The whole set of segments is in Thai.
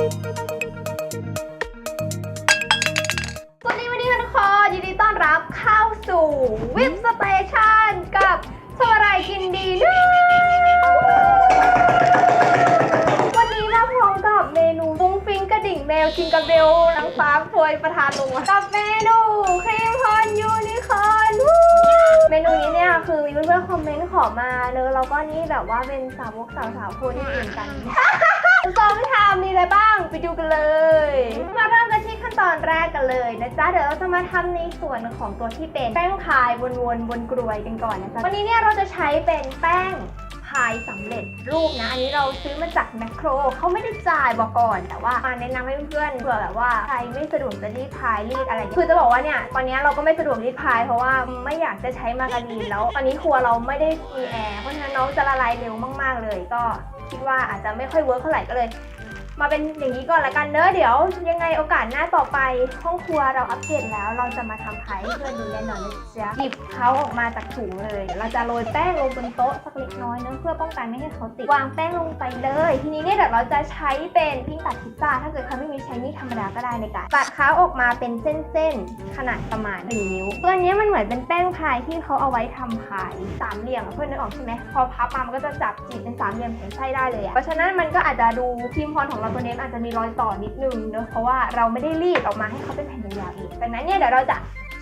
สวัสดีวันนี้ค่ะทุกคนยินดีต้อนรับเข้าสู่วิปสเตชันกับสวรายกินดีนะวันนี้มาพร้อมกับเมนูฟุ้งฟิ้งกระดิ่งแมวจิงกระเบลนางฟ้าพวยประธานลงมากับเมนูครีมพอนยูนิคอร์นวู้เมนูนี้เนี่ยคือมีเพื่อนๆคอมเมนต์ขอมาเนอะแล้วก็นี่แบบว่าเป็นสาวกสาวๆคนที่อื่นกัน ซองที่ทำมีอะไรบ้างไปดูกันเลย มาเริ่มกันที่ขั้นตอนแรกกันเลยนะจ๊ะเดี๋ยวเราจะมาทำในส่วนของตัวที่เป็นแป้งพายวนๆบนกรวยกันก่อนนะจ๊ะวันนี้เนี่ยเราจะใช้เป็นแป้งพายสำเร็จรูปนะ อันนี้เราซื้อมาจากแมคโครเขาไม่ได้จ่ายบอกก่อน แต่ว่ามาแนะนำให้เพื่อนเผื่อแบบว่าใครไม่สะดวกจะรีดพายรีดอะไรคือจะบอกว่าเนี่ยตอนนี้เราก็ไม่สะดวกรีดพายเพราะว่าไม่อยากจะใช้มาการีนแล้ว ตอนนี้ครัวเราไม่ได้มีแอร์เพราะฉะนั้นน้องจะละลายเร็วมาก ๆ เลยก็ คิดว่าอาจจะไม่ค่อยเวิร์กเท่าไหร่ก็เลย มาเป็นอย่างนี้ก่อนละกันเนอะเดี๋ยวยังไงโอกาสหน้าต่อไปห้องครัวเราอัปเดตแล้ว เราจะมาทำพายให้เพื่อนดูแน่นอนนะจ๊ะหยิบเขาออกมาจากถุงเลย เราจะโรยแป้งลงบนโต๊ะสักเล็กน้อยเนอะเพื่อป้องกันไม่ให้เขาติดวางแป้งลงไปเลย ทีนี้เนี่ยเดี๋ยวเราจะใช้เป็นพิ้งตัดพิซซ่าถ้าเกิดใครไม่มีใช้มีดธรรมดาก็ได้ในการตัดเขาออกมาเป็นเส้นๆขนาดประมาณ1นิ้วตัวนี้มันเหมือนเป็นแป้งพายที่เขาเอาไว้ทำพายสามเหลี่ยมเพื่อนนึกออกใช่ไหมพอพับมามันก็จะจับจีบเป็นสามเหลี่ยมแข็งไส้ได้เลยอะเพราะฉะนั้นมันก็อาจจะดูทีมพรของเราตัวนี้มันอาจจะมีรอยต่อนิดนึงเนอะเพราะว่าเราไม่ได้รีดออกมาให้เขาเป็นแผ่นยาวๆอีกดังนั้นเนี่ยเดี๋ยวเราจะ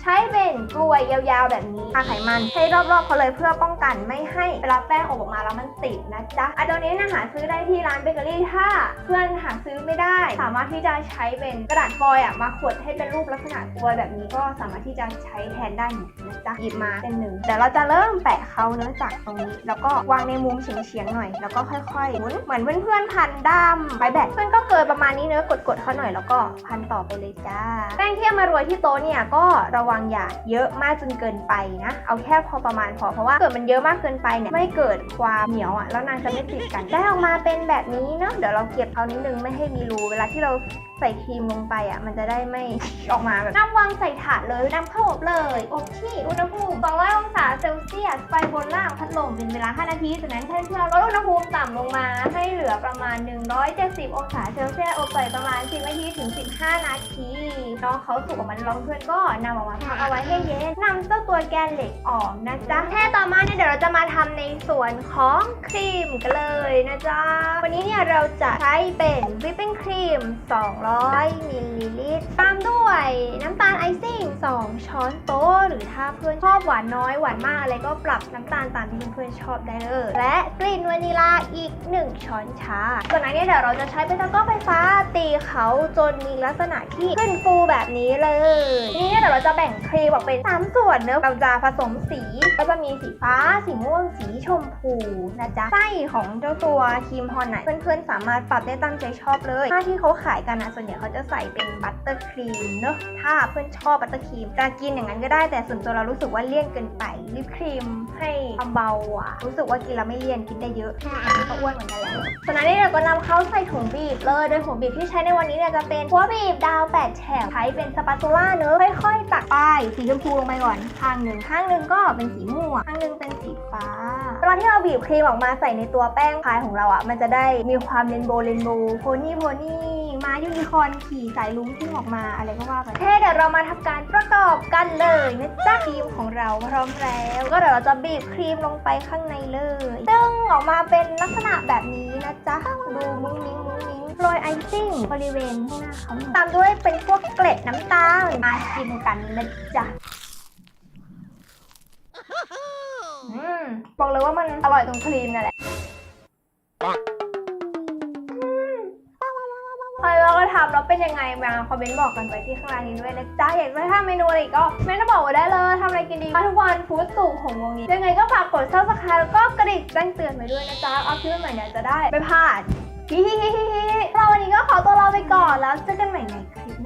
ช้เป็นกลวยยาวๆแบบนี้ทาไขมันให้รอบๆเขาเลยเพื่อป้องกันไม่ให้เวลาแป้งออกมาแล้วมันติดนะจ๊ะอะตัวนี้นะหาซื้อได้ที่ร้านเบเกอรี่ถ้าเพื่อนหาซื้อไม่ได้ สามารถที่จะใช้เป็นกระดาษฟอยล์อะมาขดให้เป็นรูปลักษณะกลวยแบบนี้ก็สามารถที่จะใช้แทนได้เหมือนกันนะจ๊ะหยิบมาเป็นหนึ่งเดี๋ยวเราจะเริ่มแปะเขาเนื้อจากตรงนี้ แล้วก็วางในมุมเฉียงๆหน่อย แล้วก็ค่อยๆหมุนเหมือนเพื่อนๆพันด้ามไม้แบตเพื่อนก็เกิดประมาณนี้เนื้อกดๆเขาหน่อยแล้วก็พันต่อไปเลยจ้าแป้งที่เอามาโรยที่โต๊ะเนี่ยก็ระวังอย่าเยอะมากจนเกินไปนะ เอาแค่พอประมาณพอเพราะว่าเกิดมันเยอะมากเกินไปเนี่ยไม่เกิดความเหนียวอะแล้วนางจะไม่ติดกันได้ออกมาเป็นแบบนี้เนาะเดี๋ยวเราเก็บเอานิดนึงไม่ให้มีรูเวลาที่เรา ใส่ครีมลงไปอะ มันจะได้ไม่ออกมาแบบน้ำวางใส่ถาดเลยน้ำเข้าอบเลยอบที่อุณหภูมิ 200 องศาเซลเซียสไฟบนล่างพัดลมเป็นเวลา 5 นาที จากนั้นให้เพื่อลดอุณหภูมิต่ำลงมา ให้เหลือประมาณ 170 องศาเซลเซียสอบไปประมาณ 10 นาทีถึง 15 นาที น้องเขาสุกออกมาล้วเพื่อนก็นำออกมาพักเอาไว้ให้เย็นนำเจ้าตัวแกนเหล็กออกนะจ๊ะแค่ต่อมาเนี่ยเดี๋ยวเราจะมาทำในส่วนของครีมกันเลยนะจ๊ะวันนี้เนี่ยเราจะใช้เป็นวิปปิ้งครีม200 มิลลิลิตร ตามด้วยน้ำตาลไอซิ่ง 2 ช้อนโต๊ะ หรือถ้าเพื่อนชอบหวานน้อยหวานมากอะไรก็ปรับน้ำตาลตามที่เพื่อนๆชอบได้เลย และกลิ่นวานิลาอีก 1 ช้อนชาส่วนอันนี้เดี๋ยวเราจะใช้เป็นตะกร้อไฟฟ้าตีเขาจนมีลักษณะที่ขึ้นฟูแบบนี้เลยทีนี้เนี่ยเดี๋ยวเราจะแบ่งครีมออกเป็น 3 ส่วนเนอะเราจะผสมสีก็จะมีสีฟ้า สีม่วง สีชมพูนะจ๊ะ ไส้ของเจ้าตัวครีมฮอนไหนเพื่อนๆสามารถปรับได้ตามใจชอบเลยถ้าที่เขาขายกันนะส่วนใหญ่เขาจะใส่เป็นบัตเตอร์ครีมเนอะถ้าเพื่อนชอบบัตเตอร์ครีมจะกินอย่างนั้นก็ได้แต่ส่วนตัวเรารู้สึกว่าเลี่ยนเกินไปลิปครีมให้ความเบาอะรู้สึกว่ากินแล้วไม่เลี่ยนกินได้เยอะอันนี้ก็อ้วนเหมือนกันแหละส่วนอันนี้เราก็นำเข้าใส่ถุงบีบเลยโดยถุงบีบที่ใช้ในวันนี้เนี่ยจะเป็นหัวบีบดาวแปดแฉกใช้เป็นสปาตูล่าเนอะค่อยๆตักป้ายสีชมพูลงไปก่อนข้างหนึ่งข้างหนึ่งก็เป็นสีม่วงข้างหนึ่งเป็นสีฟ้าตอนที่เราบีบครีมออกมาใส่ในตัวแป้งพายของเราอะ มันจะได้มีความเรนโบว์เรนโบว์โพนี่โพนี่มายูนิคอร์นขี่สายลุ้งที่ออกมาอะไรก็ว่าไปเท่เดี๋ยวเรามาทำการประกอบกันเลยนะจ๊ะครีมของเราพร้อมแล้ว ก็เดี๋ยวเราจะบีบครีมลงไปข้างในเลยซึ่งออกมาเป็นลักษณะแบบนี้นะจ๊ะดูมุ้งมิ้งมุ้งมิ้งโรยไอซิ่งบริเวณหน้าเขาตามด้วยเป็นพวกเกล็ดน้ำตาลมาชิมกันนะจ๊ะ อืม บอกเลยว่ามันอร่อยตรงครีมนั่นแหละใครเราก็ทำแล้วเป็นยังไงมาคอมเมนต์บอกกันไว้ที่ข้างล่างนี้ด้วยนะจ๊ะอยากจะทำเมนูอะไรก็เมนต์มาบอกไว้ได้เลยทำอะไรกินดีมาทุกวันฟู้ดสู่ของวงนี้ยังไงก็ฝากกด subscribe แล้วก็กระดิ่งแจ้งเตือนไว้ด้วยนะจ๊ะเอาคลิปใหม่เนี่ยจะได้ไม่พลาดฮิฮิฮิฮิฮิเราวันนี้ก็ขอตัวลาไปก่อนแล้วเจอกันใหม่ในคลิป